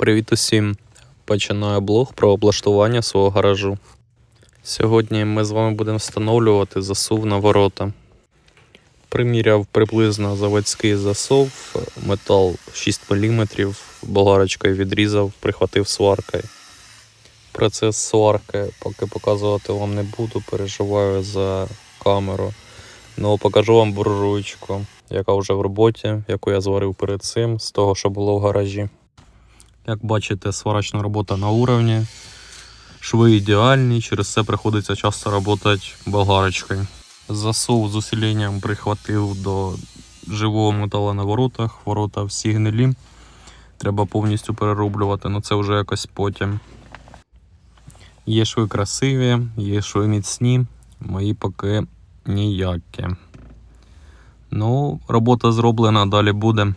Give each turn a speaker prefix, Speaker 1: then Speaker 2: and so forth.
Speaker 1: Привіт усім! Починаю блог про облаштування свого гаражу. Сьогодні ми з вами будемо встановлювати засув на ворота. Приміряв приблизно заводський засов, метал 6 мм, болгарочкою відрізав, прихватив сваркою. Процес сварки поки показувати вам не буду, переживаю за камеру. Ну, покажу вам буржуйку, яка вже в роботі, яку я зварив перед цим, з того, що було в гаражі. Як бачите, сварочна робота на уровні. Шви ідеальні, через це приходиться часто працювати болгарочкою. Засув з усиленням прихватив до живого металу на воротах. Ворота всі гнилі. Треба повністю перероблювати, але це вже якось потім. Є шви красиві, є шви міцні, мої поки ніякі. Ну, робота зроблена, далі буде.